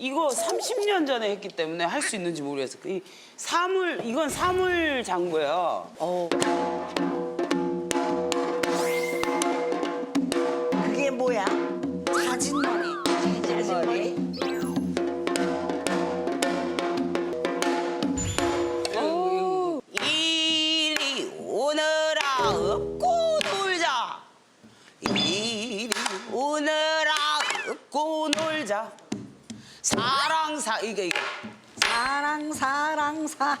이거 30년 전에 했기 때문에 할 수 있는지 모르겠어. 이 사물 이건 사물 장구예요. 그 사랑 사 이게 이게 사랑 사랑 사랑.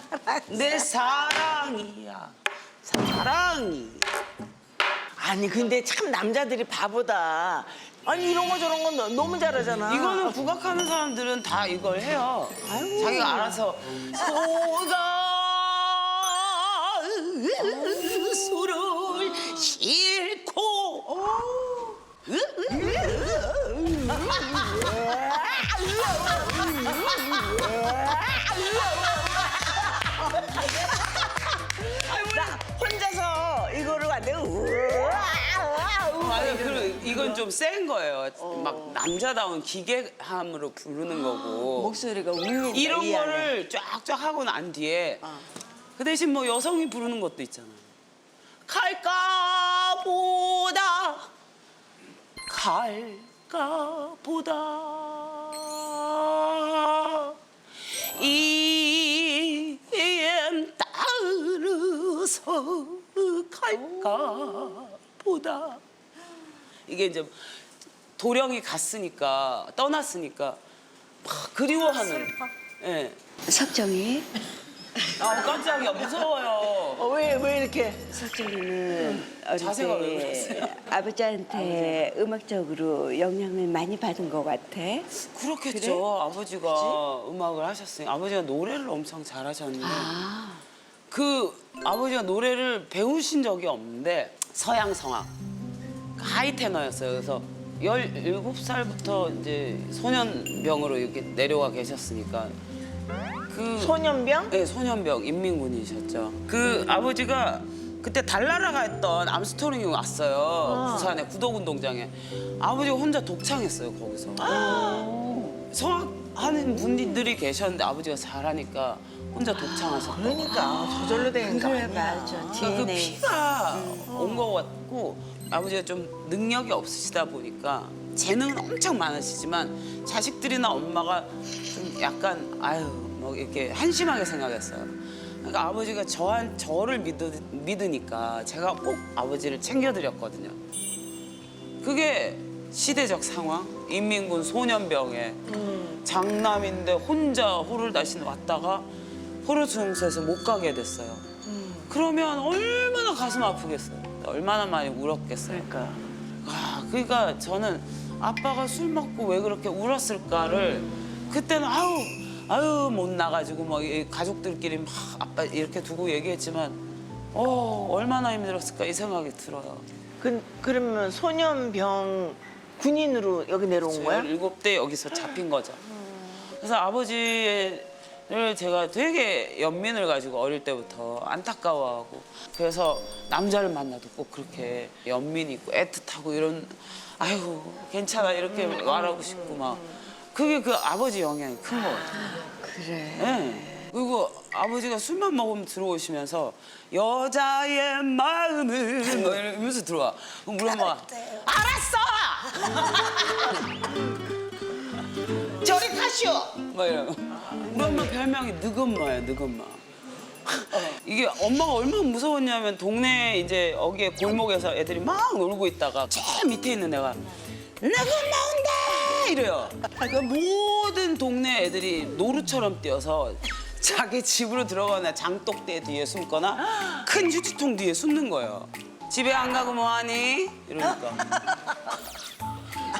내 사랑이야 사랑이. 아니 근데 참 남자들이 바보다. 아니 이런 거 저런 건 너- 너무 잘하잖아. 이거는 국악하는 사람들은 다 이걸 해요. 자기가 알아서 소가 술을 싣고 좀 센 거예요. 막 남자다운 기계함으로 부르는 거고. 목소리가 울린다. 이런 이 안에. 거를 쫙쫙 하고 난 뒤에 그 대신 뭐 여성이 부르는 것도 있잖아요. 갈까 보다 갈까 보다 이엠 따르서 갈까 보다 이게 이제 도령이 갔으니까 떠났으니까 막 그리워하는 예. 석정이. 아 깜짝이야 무서워요. 어, 왜, 왜 이렇게. 석정이는 어릴 자세가 왜 때 그러세요? 아버지한테 음악적으로 영향을 많이 받은 것 같아. 그렇겠죠. 아버지가 음악을 하셨으니 아버지가 노래를 엄청 잘하셨는데 아. 그 아버지가 노래를 배우신 적이 없는데 서양 성악 하이 테너였어요. 그래서 17살부터 이제 소년병으로 이렇게 내려와 계셨으니까 그 소년병? 네, 소년병 인민군이셨죠. 그 아버지가 그때 달나라가 했던 암스토링이 왔어요. 부산의 구덕운동장에. 아버지가 혼자 독창했어요, 거기서. 성악하는 분들이 계셨는데 아버지가 잘하니까 혼자 독창하셨고. 그러니까 저절로 되는 거 그래 아니야. 맞아. 그 DNA. 피가 온 것 같고 아버지가 좀 능력이 없으시다 보니까 재능은 엄청 많으시지만 자식들이나 엄마가 좀 약간 아유 뭐 이렇게 한심하게 생각했어요. 그러니까 아버지가 저한 저를 믿으, 믿으니까 제가 꼭 아버지를 챙겨드렸거든요. 그게 시대적 상황, 인민군 소년병에 장남인데 혼자 호를다시 왔다가 호르중소에서 못 가게 됐어요. 그러면 얼마나 가슴 아프겠어요. 얼마나 많이 울었겠어요. 그러니까. 아, 그러니까 저는 아빠가 술 먹고 왜 그렇게 울었을까를 그때는 아유 아유 못 나가지고 뭐이 가족들끼리 막 아빠 이렇게 두고 얘기했지만 어 얼마나 힘들었을까 이 생각이 들어요. 그, 그러면 소년병 군인으로 여기 내려온 거야? 일곱 대 여기서 잡힌 거죠. 그래서 아버지 를 제가 되게 연민을 가지고 어릴 때부터 안타까워하고 그래서 남자를 만나도 꼭 그렇게 연민 있고 애틋하고 이런 아이고 괜찮아 이렇게 말하고 싶고 막 그게 그 아버지 영향이 큰거 같아요. 그래. 예. 그리고 아버지가 술만 먹으면 들어오시면서 여자의 마음은 뭐 이러면서 들어와. 그럼 우리 엄마가 알았어. 저리 가시오! 막 이러고. 우리 엄마 별명이 느금마예요, 느금마. 이게 엄마가 얼마나 무서웠냐면 동네 이제 어귀에 골목에서 애들이 막 놀고 있다가 제일 밑에 있는 애가 느금마 온다 이래요. 그러니까 모든 동네 애들이 노루처럼 뛰어서 자기 집으로 들어가나 장독대 뒤에 숨거나 큰 휴지통 뒤에 숨는 거예요. 집에 안 가고 뭐하니? 이러니까.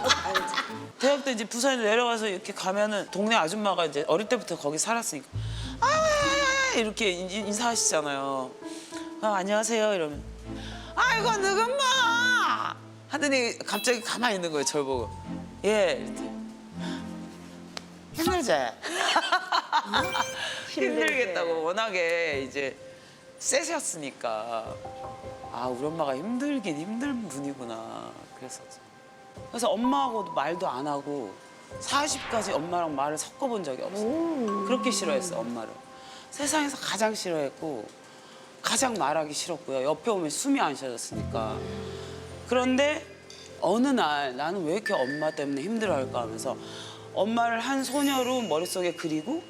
대학 때 이제 부산에 내려가서 이렇게 가면은 동네 아줌마가 이제 어릴 때부터 거기 살았으니까 아 이렇게 인- 인사하시잖아요. 아, 안녕하세요. 이러면 아이고 누군마 하더니 갑자기 가만히 있는 거예요 저를 보고. 예 이랬더니. 힘들지 힘들겠다고 워낙에 이제 세셨으니까. 아 우리 엄마가 힘들긴 힘든 분이구나. 그랬었죠. 그래서 엄마하고도 말도 안 하고 40까지 엄마랑 말을 섞어본 적이 없어. 그렇게 싫어했어 엄마를. 세상에서 가장 싫어했고 가장 말하기 싫었고요. 옆에 오면 숨이 안 쉬어졌으니까. 그런데 어느 날 나는 왜 이렇게 엄마 때문에 힘들어할까 하면서 엄마를 한 소녀로 머릿속에 그리고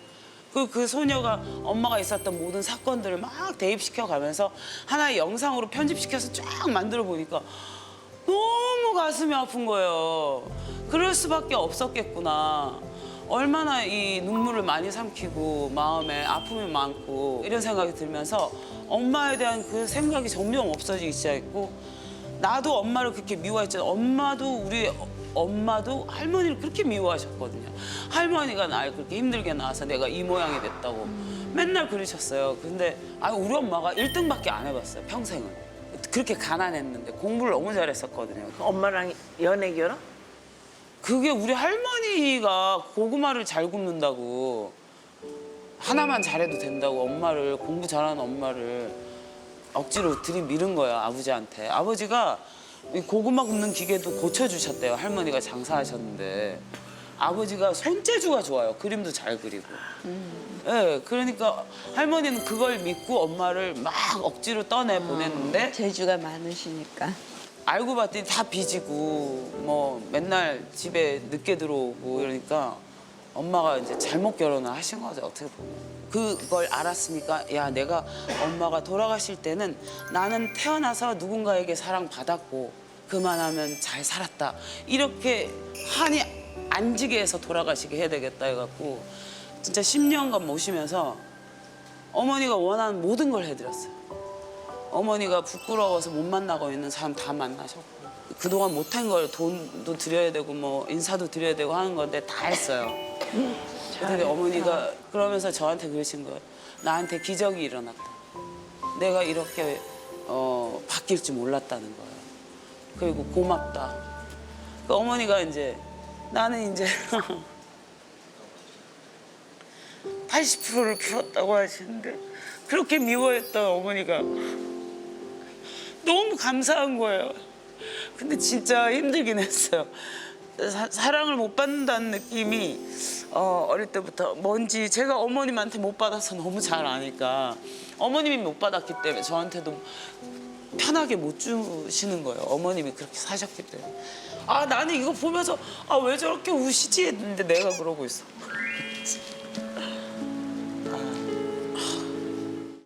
그, 그 소녀가 엄마가 있었던 모든 사건들을 막 대입시켜 가면서 하나의 영상으로 편집시켜서 쫙 만들어 보니까 너무 가슴이 아픈 거예요. 그럴 수밖에 없었겠구나. 얼마나 이 눈물을 많이 삼키고 마음에 아픔이 많고 이런 생각이 들면서 엄마에 대한 그 생각이 점점 없어지기 시작했고 나도 엄마를 그렇게 미워했잖아. 엄마도 우리 어- 엄마도 할머니를 그렇게 미워하셨거든요. 할머니가 날 그렇게 힘들게 낳아서 내가 이 모양이 됐다고 맨날 그러셨어요. 근데 아 우리 엄마가 1등밖에 안 해봤어요. 평생을. 그렇게 가난했는데 공부를 너무 잘했었거든요. 엄마랑 연애 결혼? 그게 우리 할머니가 고구마를 잘 굽는다고 하나만 잘해도 된다고 엄마를 공부 잘하는 엄마를 억지로 들이밀은 거야 아버지한테 아버지가 이 고구마 굽는 기계도 고쳐주셨대요 할머니가 장사하셨는데 아버지가 손재주가 좋아요. 그림도 잘 그리고. 예 그러니까 할머니는 그걸 믿고 엄마를 막 억지로 떠내 보냈는데 재주가 많으시니까. 알고 봤더니 다 빚이고 뭐 맨날 집에 늦게 들어오고 그러니까 엄마가 이제 잘못 결혼을 하신 거죠 어떻게 보면. 그걸 알았으니까 야 내가 엄마가 돌아가실 때는 나는 태어나서 누군가에게 사랑받았고 그만하면 잘 살았다. 이렇게 한이 안 지게 해서 돌아가시게 해야 되겠다 해갖고 진짜 10년간 모시면서 어머니가 원하는 모든 걸 해드렸어요 어머니가 부끄러워서 못 만나고 있는 사람 다 만나셨고 그동안 못한 걸 돈도 드려야 되고 뭐 인사도 드려야 되고 하는 건데 다 했어요. 근데 어머니가 그러면서 저한테 그러신 거예요. 나한테 기적이 일어났다. 내가 이렇게 어, 바뀔 줄 몰랐다는 거예요. 그리고 고맙다. 그 어머니가 이제 나는 이제 80%를 키웠다고 하시는데 그렇게 미워했던 어머니가 너무 감사한 거예요. 근데 진짜 힘들긴 했어요. 사, 사랑을 못 받는다는 느낌이 어, 어릴 때부터 뭔지 제가 어머님한테 못 받아서 너무 잘 아니까 어머님이 못 받았기 때문에 저한테도 편하게 못 주시는 거예요. 어머님이 그렇게 사셨기 때문에. 아 나는 이거 보면서 아 왜 저렇게 우시지 했는데 내가 그러고 있어.